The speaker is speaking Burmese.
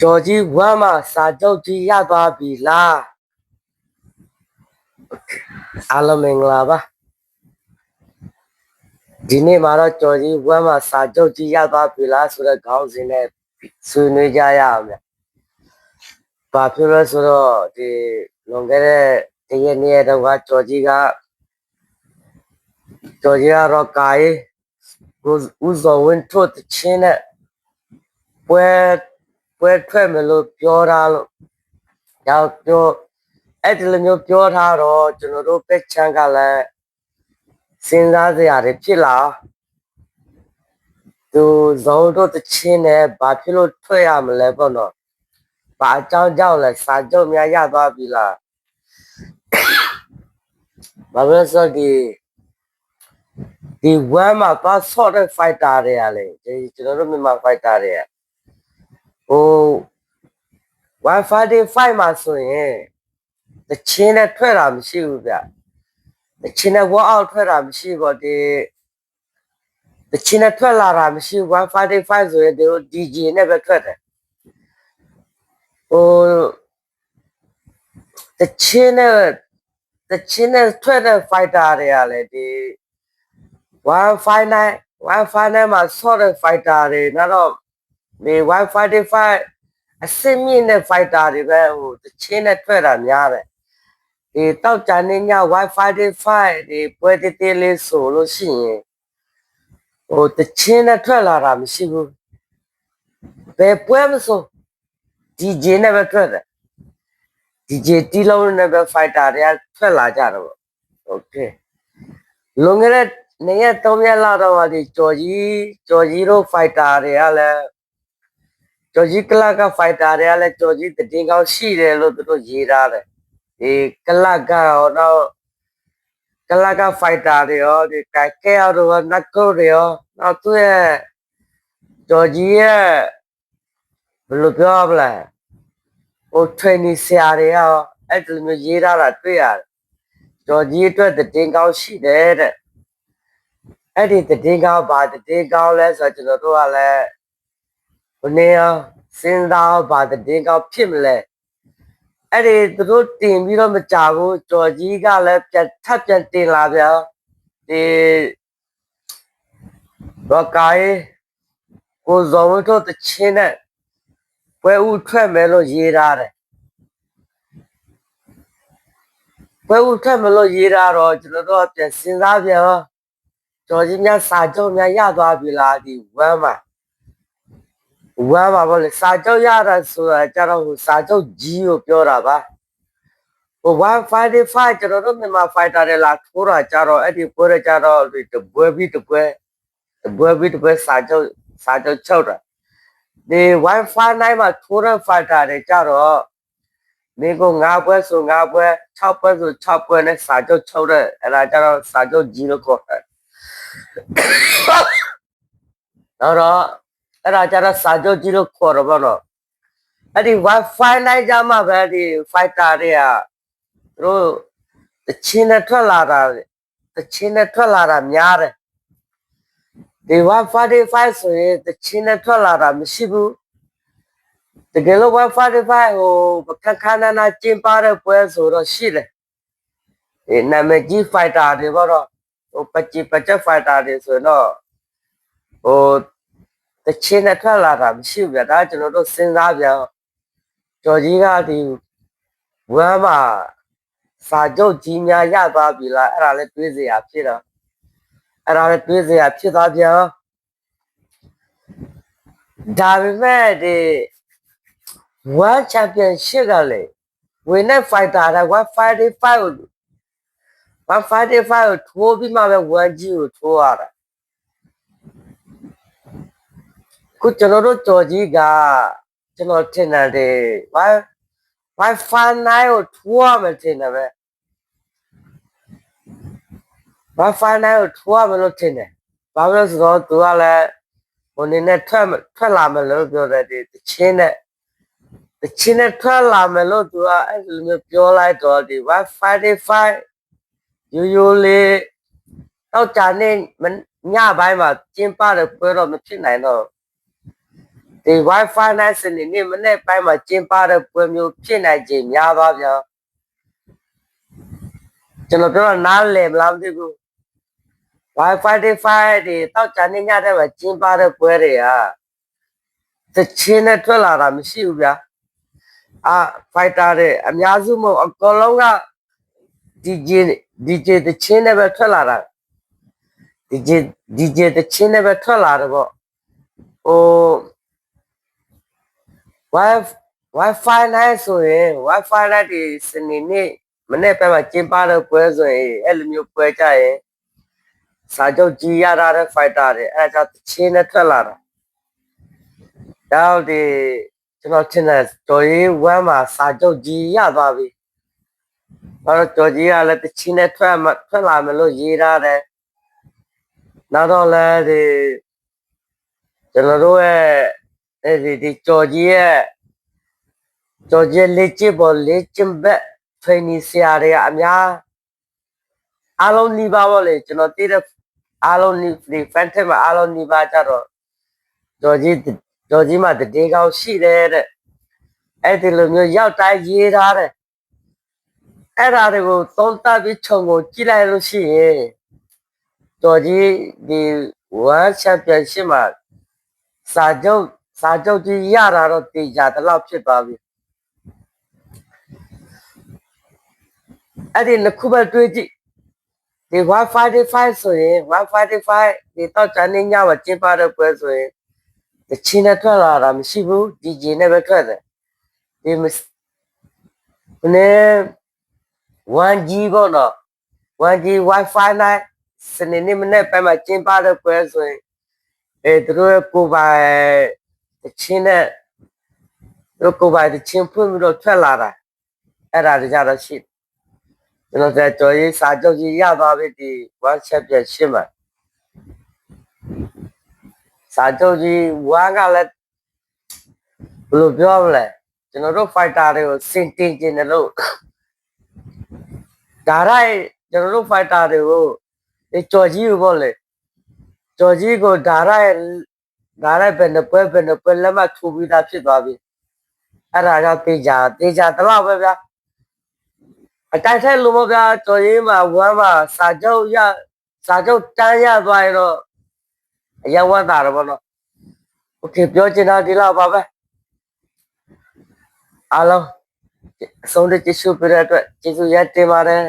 ကျော်ကြီးဝမ်းမှာစာချုပ်ကြီးရသွားပြီလားအားလုံးမင်္ဂလာပါဒီနေ့မှာတော့ကျော်ကြီးဝမ်းမှာစာချုပ်ကြီးရသွားပြီလားဆိုတဲ့ခေါင်းစဉ်နဲ့ဆွေးနွေးကြရအောင်ဗျဘာဖြစ်လို့ဆိုတော့ဒီလွန်ခဲ့တဲ့တရက်နေ့တော့ကကျော်ကြီးကကျော်ကြီးကတော့ကာယကိုဦးစောဝင်းထုတ်တဲ့ချင်းနဲ့ပွဲ ပွဲထွက်မလို့ပြောတာလို့ရောက်ပြောအဲ့ဒီလိုမျိုးပြောထားတော့ကျွန်တော်တို့ပက်ချမ်းကလည်းစဉ်းစားစရာတွေဖြစ်လာသူဇောတို့တချင်းနဲ့ဘာဖြစ်လို့ထွက်ရမလဲပေါ့နော်ဘာအကြောင်းကြောင့်လဲစာချုပ်များရသွားပြီလားဘာလို့ဆိုဒီဒီဝမ်းမှာသွားဆော့တဲ့ fighter တွေကလေဒီကျွန်တော်တို့မြန်မာ fighter တွေက ဟို Wi-Fi 5မှာဆိုရင်တချင်းနဲ့ထွက်တာမရှိဘူးဗျတချင်းနဲ့ walk out ထွက်တာမရှိဘူးဒီတချင်းနဲ့ထွက်လာတာမရှိဘူး Wi-Fi 5ဆိုရင်တို့ DJ နဲ့ပဲထွက်တယ်ဟိုတချင်းနဲ့တချင်းနဲ့ထွက်တဲ့ fighter တွေကလည်းဒီ Wi-Fi နဲ့ Wi-Fi နဲ့မှာဆော့တဲ့ fighter တွေတော့ 你 WiFi 的话，啊，上面那 WiFi 的个，我都切那断了，你晓得？你到家那要 WiFi 的话，你不要在那里搜了，行？我都切那断了，还是不？别不要不搜，直接那个啥的，直接电脑那个 WiFi 的呀，断了就完了。OK。龙哥，你看，到咩老多话的坐椅，坐椅都 WiFi 的啊嘞。 ကြော်ကြီးကလပ်က fighter တွေကလည်းကြော်ကြီးတည်ကောင်းရှိတယ်လို့သူတို့ရေးထားတယ်ဒီကလပ်ကတော့တော့ကလပ်က fighter တွေရောဒီကဲကဲတို့နတ်ကိုတွေရောနောက်သူရဲ့ကြော်ကြီးရဲ့ဘယ်လိုပြောရမလဲဟို training ဆရာတွေရောအဲ့ဒီလိုမျိုးရေးထားတာတွေ့ရတယ်ကြော်ကြီးအတွက်တည်ကောင်းရှိတယ်တဲ့အဲ့ဒီတည်ကောင်းပါတည်ကောင်းလဲဆိုတော့ကျွန်တော်တို့ကလည်း ဘယ်နေရောစဉ်းစားပါတည်ကောင်းဖြစ်မလဲအဲ့ဒီသူတို့တင်ပြီးတော့မကြဘူးကြော်ကြီးကလည်းပြန်ထပ်ပြန်တင်လာပြန်ဒီတော့ကိုင်းကိုဇော်ဝတ်တို့တချင်းနဲ့ပွဲဥထွက်မယ်လို့ရေးထားတယ်ပွဲဥထွက်မယ်လို့ရေးထားတော့ကျွန်တော်တို့ပြန်စဉ်းစားပြန်ကြော်ကြီးများစာချုပ်များရသွားပြီလားဒီဝမ်းမှာ ဝမ်းမှာပေါ့လေစာချုပ်ရတာဆိုတာကျတော့ဟိုစာချုပ်ကြီးကိုပြောတာပါဟို155ကျွန်တော်တို့မြန်မာ fighter တွေလာထိုးတာကြတော့အဲ့ဒီပွဲတွေကြတော့ဒီတပွဲပြီးတပွဲတပွဲပြီးတပွဲစာချုပ်စာချုပ်ချုပ်တာဒီ 159မှာထိုးတဲ့ fighter တွေကြတော့နေကို9ပွဲဆို9ပွဲ6ပွဲဆို6ပွဲနဲ့စာချုပ်ချုပ်တဲ့အဲ့ဒါကြတော့စာချုပ်ကြီးလို့ခေါ်တယ်တော့တော့ အဲ့ဒါကြတော့စာချုပ်ကြီးလို့ခေါ်တော့ဗောနော်အဲ့ဒီ wifi လိုက်ကြမှာပဲဒီ fighter တွေကသူတို့တချင်းနဲ့ထွက်လာတာတချင်းနဲ့ထွက်လာတာများတယ်ဒီ wifi 5ဆိုရင်တချင်းနဲ့ထွက်လာတာမရှိဘူးတကယ်လို့ wifi 5ဟိုပကခန်းနာကျင်းပတဲ့ပွဲဆိုတော့ရှိတယ်ဒီနာမည်ကြီး fighter တွေဘောတော့ဟိုပချီပချက် fighter တွေဆိုတော့ဟို တချင်းနဲ့ထွက်လာတာမရှိဘူးဗျဒါကျွန်တော်တို့စဉ်းစားပြန်ကျော်ကြီးကဒီဝမ်းမှာစာချုပ်ကြီးများရသွားပြီလားအဲ့ဒါလည်းတွေးစရာဖြစ်တော့အဲ့ဒါလည်းတွေးစရာဖြစ်သွားပြန်ဒါပေမဲ့ဒီ World Championship ကလေဝင်တဲ့ fighter က155ကို155ကိုထိုးပြီးမှပဲ one G ကိုထိုးရတာ ခုကျွန်တော်တို့ကြော်ကြီးကကျွန်တော်ထင်တယ်ဒီ why why fan နိုင်ကိုထိုးရမယ်ထင်တယ်ပဲ why fan နိုင်ကိုထိုးရမယ်လို့ထင်တယ်ဘာလို့လဲဆိုတော့သူကလည်းဟိုနေနဲ့ထွက်ထွက်လာမယ်လို့ပြောတယ်ဒီတချင်းနဲ့တချင်းနဲ့ထွက်လာမယ်လို့သူကအဲ့လိုမျိုးပြောလိုက်တော့ဒီ why 55ယူယူလေးတော့ကြာနေညပိုင်းမှာကျင်းပတဲ့ပွဲတော့မဖြစ်နိုင်တော့တ ဒီ wifi နဲ့စနေနေ့မနေ့ပိုင်းမှာကျင်းပတဲ့ပွဲမျိုးဖြစ်နိုင်ခြင်းများသွားဗျာကျွန်တော်ပြောတာနားလည်မလားမသိဘူး wifi တွေ file တွေတောက်ကြနေညတဲ့မှာကျင်းပတဲ့ပွဲတွေကတချင်းနဲ့ထွက်လာတာမရှိဘူးဗျာအာ fighter တွေအများစုမဟုတ်အကောင်လုံးက DJ DJ တချင်းနဲ့ပဲထွက်လာတာ DJ DJ တချင်းနဲ့ပဲထွက်လာတယ်ပေါ့ဟို wifi wifi နဲ့ဆိုရင် wifi နဲ့ဒီစနေနေ့မနေ့ပဲမှာကျင်းပတဲ့ပွဲဆိုရင်အဲ့လိုမျိုးပွဲကြရင်စာချုပ်ကြီးရတာတဲ့ fighter တွေအဲ့ဒါကြောင့်တချင်းနဲ့ထွက်လာတာတော့ဒီကျွန်တော်ထင်တယ်တော်ရေးဝမ်းမှာစာချုပ်ကြီးရသွားပြီဘာလို့တော်ကြီးကလည်းတချင်းနဲ့ထွက်မှထွက်လာမလို့ရေးထားတယ်နောက်တော့လည်းဒီကျွန်တော်တို့ရဲ့ အဲ့ဒီဒီကြော်ကြီးရဲ့ကြော်ကြီးလက်ချစ်ပေါ်လက်ချစ်ဘက် training ဆရာတွေကအများအားလုံးနှီးပါပေါ့လေကျွန်တော်တည်တဲ့အားလုံးနှီးဒီ fan ထဲမှာအားလုံးနှီးပါကြတော့ကြော်ကြီးကြော်ကြီးမှာတည်ကောင်းရှိတယ်တဲ့အဲ့ဒီလိုမျိုးရောက်တိုင်းရေးထားတယ်အဲ့ဓာတွေကိုသုံးသပ်ပြီးခြုံကိုကြည့်လိုက်လို့ရှိရင်ကြော်ကြီးဒီ World Championship မှာစာချုပ် စာချုပ်ကြီးရတာတော့တေချာတလောက်ဖြစ်သွားပြီအဲ့ဒီနှစ်ခုပဲတွေးကြည့်ဒီ Wi-Fi ဒီ5ဆိုရင် Wi-Fi ဒီ5ဒီတော့တန်းနေညမှာကျင်းပတဲ့ပွဲဆိုရင်တချင်းနဲ့ထွက်လာတာမရှိဘူး DJ နဲ့ပဲထွက်တယ်ဒီမစနည်း 1G ပေါ့နော် 1G Wi-Fi နဲ့စနေနေ့မနေ့ပိုင်းမှာကျင်းပတဲ့ပွဲဆိုရင်အဲသူတို့ရဲ့ကိုယ်ပိုင် တချင်းနဲ့သူတို့ကိုယ်ပိုင်တချင်းဖွင့်ပြီးတော့ထွက်လာတာအဲ့ဒါတွေကြတော့ရှိတယ်ကျွန်တော်ကကြော်ရေးစာချုပ်ကြီးရသွားပြီဒီ one chat ပြရှင်းမှာစာချုပ်ကြီးဝါကလည်းဘယ်လိုပြောမလဲကျွန်တော်တို့ fighter တွေကိုစင်တင်ကျင်တယ်လို့ဒါရိုက်ကျွန်တော်တို့ fighter တွေကိုဒီကြော်ကြီးကိုပေါ့လေကြော်ကြီးကိုဒါရိုက် ဒါရိုက်ဘယ်နှပွဲဘယ်နှပွဲလက်မှတ်ထိုးပြီးသားဖြစ်သွားပြီအဲ့ဒါကြောင့်တေချာတေချာတလောက်ပဲဗျာ အတိုက်ထိုက်လို့မဗျာတော်ရေးမှာဝမ်းမှာစာချုပ်ရစာချုပ်တန်းရသွားရင်တော့အရဝတ်တာတော့ဗောနော်โอเคပြောချင်တာဒီလောက်ပါပဲအားလုံးအဆုံးတဲ့ကျေးဇူးပြတဲ့အတွက်ကျေးဇူးရတင်ပါတယ်